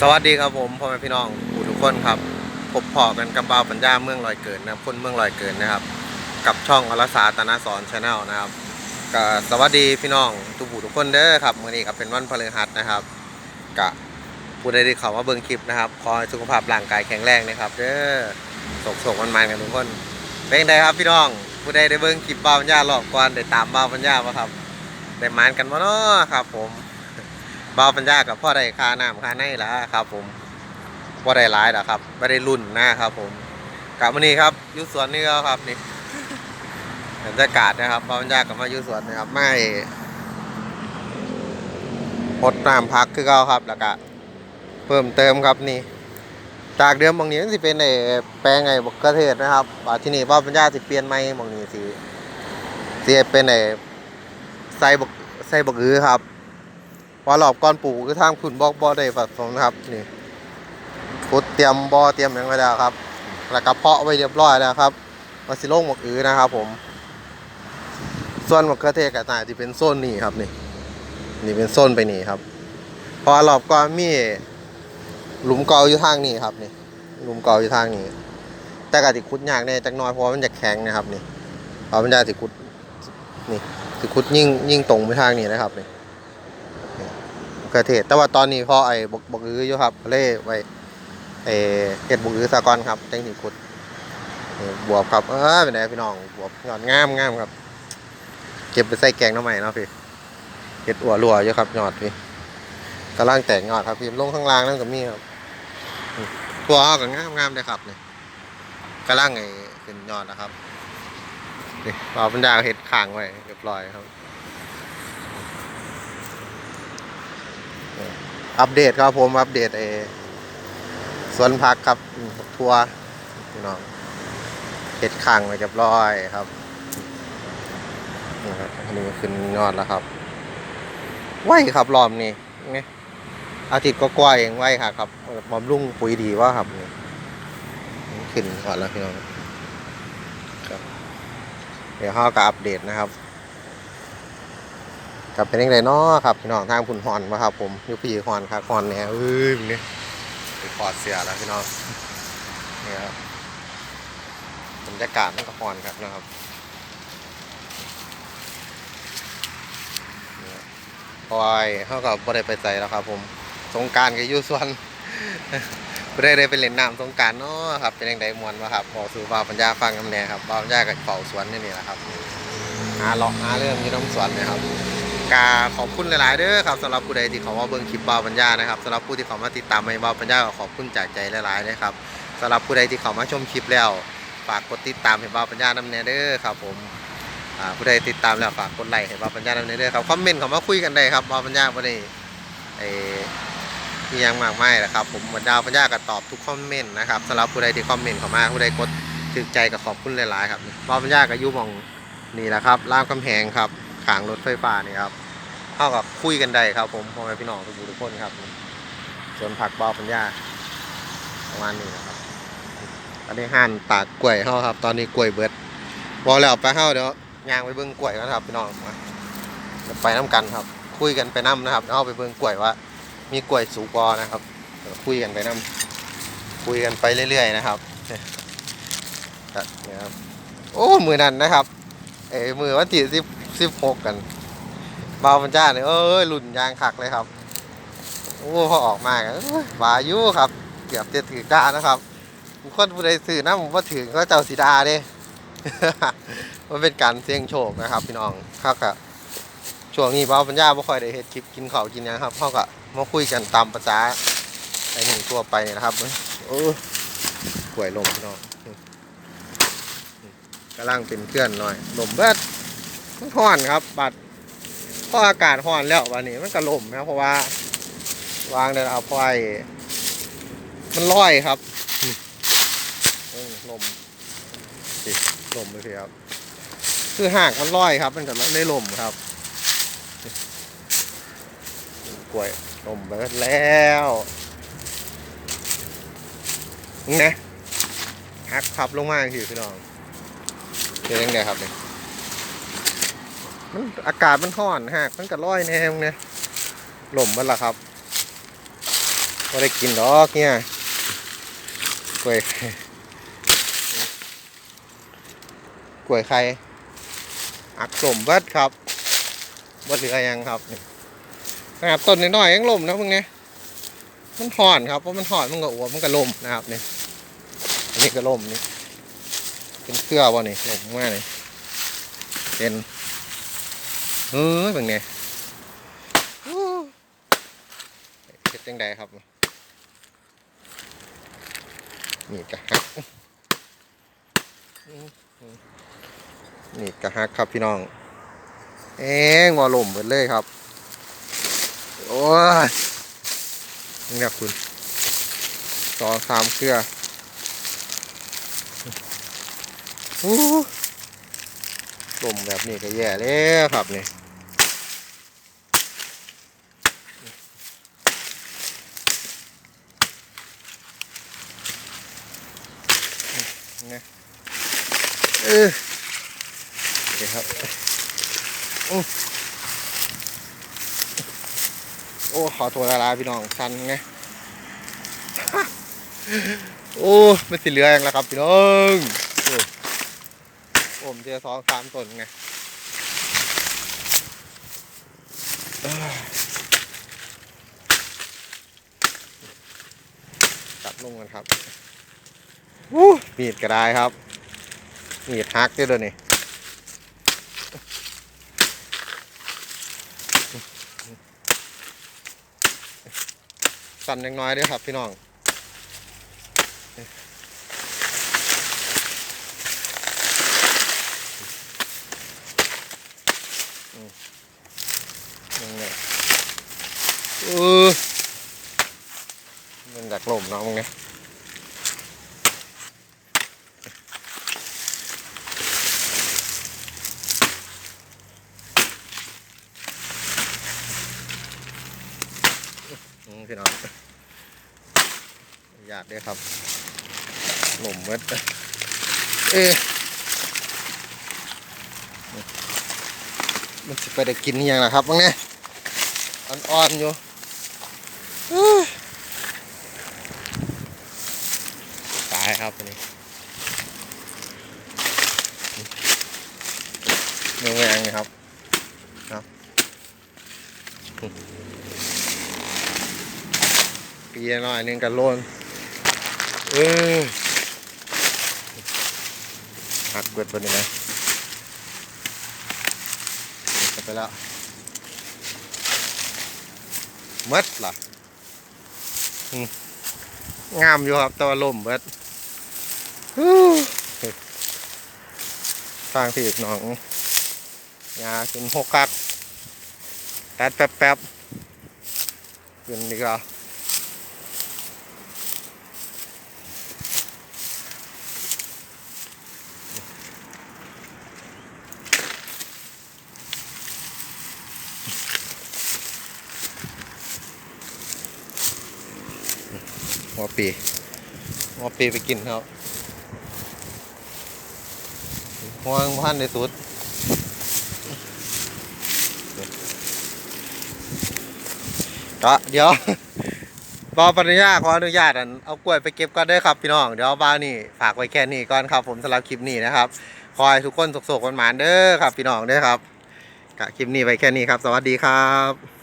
สวัสดีครับผมพ่อแม่พี่น้องผู้ทุกคนครับพบพอกันกับบ่าวปัญญาเมืองลอยเกิดนะครับคนเมืองลอยเกิดนะครับ กับช่องอรสาตนาสอนชาแนลนะครับก็สวัสดีพี่น้องทุกผู้ทุกคนเด้อครับมื้อนี้ก็เป็นวันพฤหัสนะครับกะผู้ใดที่เขามาเบิ่งคลิปนะครับขอให้สุขภาพร่างกายแข็งแรงนะครับเด้อสกสกมันมันกันทุกคนเป็นไงครับพี่น้องผู้ใดได้เบิ่งคลิปบ่าวปัญญารอบก่อนได้ตามบ่าวปัญญาบ่ครับได้มานกันบ่เนาะครับ ผม บ่าวปัญญากับพ่อได้ค่าน้ำค่าในแล้วครับ ผมพ่ได้หลายแล้วครับไม่ได้รุ่นน้าครับ ผมกับวันนี้ครับยุสวนนี่ก็ครับนี่บรรยากาศนะครับบ่าวปัญญากับมายุสวนนะครับไม่พดน้ำพักคือเก่าครับแล้วก็เพิ่มเติมครับนี่ จากเดิมบางนี้สิเป็นไอ้แปลงไอ้บกกระเทศนะครับที่นี่บ่าวปัญญาสิเปลี่ยนใหมบางนี้สิสิเป็นไอ้ใส่บกใส่บกอือครับ พอหลอบก้อนปลูกคือทางขุนบอกบ่อได้ผสมนะครับนี่ขุดเตรียมบ่อเตรียมหยังไว้แล้วครับ แล้วก็เพาะไว้เรียบร้อยแล้วครับมาสิโลงหมกอือนะครับ ผม ส่วนมะเขือเทศกับน่าจะเป็นโซนนี้ครับนี่ นี่เป็นโซนไปนี่ครับ พอหลอบก้อนมีหลุมเกาอยู่ทางนี้ครับนี่ หลุมเกาอยู่ทางนี้ แต่กะติขุดยากแน่จักน้อยเพราะมันจะแข็งนะครับนี่เพราะมันจะติขุดนี่ติขุดยิ่งยิ่งตรงไปทางนี้นะครับนี่ ขือเทศ แต่ว่าตอนนี้พอไอ้บกบกอื้ออยู่ครับเล่ไว้เอเห็ดบกอื้อสะก้อนครับจังสิขุดบวบครับเออเป็นไงพี่น้องบวบยอดงามงามครับ เก็บไปใส่แกงน้ำใหม่เนาะพี่เห็ดอัวรัวอยู่ครับยอดพี่กำลังแตกยอดครับพี่ลงข้างล่างนั่นก็มีครับตัวเขาก็งามงามเลยครับเนี่ยกำลังไอ้ขึ้นยอดนะครับนี่เราบรรดาเห็ดข้างไว้เรียบร้อยครับ อัปเดตครับผมอัปเดตเอสวนผักครับทัวร์พี่น้องเห็ดขังไว้เรียบร้อยครับนี่ครับอันนี้ก็ขึ้นยอดแล้วครับไหวครับรอบนี้ไงอาทิตย์ก็กว่าเองไหวค่ะครับบำรุ่งปุ๋ยดีว่าครับนี่ขึ้นก่อนแล้วพี่น้องครับเดี๋ยวเขาก็อัปเดตนะครับ กับเป็นยังไงเนาะครับพี่น้องทางผุนหอนมาครับ ผมยูพี่หอนครับหอนเนี่ยเอ้ยมึงนี่ไปขอดเสียแล้วพี่น้องนี่ครับบรรยากาศมันก็หอนครับนะครับนี่ครับปล่อยเขากับบ่ได้ไปใจแล้วครับ ผมสงการกับยูส่วนบ่ได้ได้ไปเล่นน้ำสงการเนาะครับเป็นยังไงมวนมาครับบอกสู่บ่าวปัญญาฟังกำแน่ครับบ่าวปัญญากับเฝ้าสวนนี่นี่แหละครับหาเลาะหาเรื่องอยู่น้ำสวนเนี่ยครับ กาขอบคุณหลาย ๆ เด้อครับสำหรับผู้ใดที่เขามาเบิ่งคลิปบาวปัญญานะครับสำหรับผู้ที่เขามาติดตามในบาวปัญญาก็ขอบคุณจากใจหลาย ๆ นะครับสำหรับผู้ใดที่เขามาชมคลิปแล้วฝากกดติดตามให้บาวปัญญานำแน่เด้อครับ ผมผู้ใดติดตามแล้วฝากกดไลค์ให้บาวปัญญานำแน่เด้อครับคอมเมนต์เขามาคุยกันได้ครับบาวปัญญาบ่ได้ไอ้ที่ยังมากไม่นะครับ ผมบรรดาปัญญาก็ตอบทุกคอมเมนต์นะครับสำหรับผู้ใดที่คอมเมนต์เข้ามาผู้ใดกดถึกใจก็ขอบคุณหลาย ๆ ครับบาวปัญญาก็อยู่หมองนี่แหละครับรามคำแหงครับ ขางรถไฟฟ้านี่ครับเท่ากับคุยกันได้ครับ ผมพ่อแม่พี่น้องทุกผู้ทุกคนครับส่วนผักบาปัญญาประมาณนี้นะครับอันนี้ห่านตากกล้วยเฮาครับ ตอนนี้กล้วยเบิดบอแล้วไปเฮาเดี๋ยวย่างไปเบิ่งกล้วยกันครับพี่น้องมาไปน้กันครับ คุยกันไปน้นะครับเดี๋ยวเอาไปเบิ่งกล้วยว่า มีกล้วยสูงบอนะครับคุยกันไปน้คุยกันไปเรื่อยๆนะครับนี่ครับโอ้มือนั้นนะครับเอ้มือวันที่สิบ สิบหกกันเบาบัญจ้าเนี่ยเอ้ยหลุ่นยางขักเลยครับ โอ้พอออกมาก็เอ้ยบาอยุครับ เกือบจะถือด้านะครับคนผู้ใดสื่อนะผมว่าถือก็เจ้าสีดาเด้มันเป็นการเสี่ยงโชคนะครับ พี่น้องเขากะช่วงนี้เบาปัญญาบ่ค่อยได้เฮ็ดคลิปกินข้าวกินยังครับเขากะมาคุยกันตามภาษาไอหนึ่งทั่วไปเนี่ยนะครับโอ้ป่วยลมพี่น้องกำลังเป็นเคลื่อนหน่อยลมเบิด มันห่อนครับ บัดพออากาศร้อนแล้ววันนี้มันก็ล่มนะเพราะว่า วางได้แล้วเพราะไอ้มันลอยครับลมสิลมไปสิครับ คือหากมันลอยครับ มันก็เลยลมครับกล้วยลมไปแล้วนี่นะหักพับลงมาคือพี่น้องเป็นยังไงครับเนี่ย มันอากาศมันร้อนฮะมันก็ร้อยแนวเนี่ยหล่มมันละครับไม่ได้กินดอกเนี่ยกล้วยกล้วยไข่อักลมเบิดครับบ่เหลือยังครับนี่ขนาดต้นน้อยๆยังลมนะพวกเนี้ยมันห่อนครับเพราะมันห่อนมันก็อวบมันก็ลมนะครับเนี่อันนี้ก็ลมนี่เป็นเครือบ่นี่ลมมากเลยเป็น เฮ้ยเป็นไงเฮ็ดจังใดครับ นี่กะฮัก นี่กะฮักครับพี่น้อง เอ๊ะงอลมหมดเลยครับ โอ้ยนี่ครับคุณสองสามเครืออู้ ลมแบบนี้ก็แย่แล้วครับนี่นี่เออโอเคครับโอ้ขอตัวละลาพี่น้องชันไงโอ้ไม่สิเหลืออย่างแล้วครับพี่น้องอ ผมเจอสองสามต้นไงตัดลงกันครับอู้มีดก็ได้ครับ มีดฮักด้วยเดี๋ยวนี้สั่นยังน้อยเด้วยครับพี่น้อง อืมยังไงเออมัน จากลมเนาะมึงเนี่ยอืมพี่น้องอยากด้วยครับหนุ่มเม็ดเอ๊มันจะไปได้กินยังล่ะครับบ้างเนี่ยอ่อนๆอยู่อื้อตายครับอันนี้เมืองแรงนี่ครับครับปีหน่อยนึงกันโลนเออหักเกิดไปเลยนะจะไปแล้วมัดล่ะอืมงามอยู่ครับแต่ว่าลมเบิด ทางที่อีกหนองยากินหกคักแป๊บแป๊บแป๊บขึ้นดีกว่าหัวปีหัวปีไปกินครับ หัวพันในสุดก็เดี๋ยวบอปริญญาขออนุญาตอันเอากล้วยไปเก็บก่อนเด้ครับพี่น้องเดี๋ยวบ้านนี่ฝากไว้แค่นี้ก่อนครับผมสำหรับคลิปนี้นะครับคอยทุกคนสุขๆหวานๆเด้อครับพี่น้องเด้อครับกะคลิปนี้ไว้แค่นี้ครับ สวัสดีครับ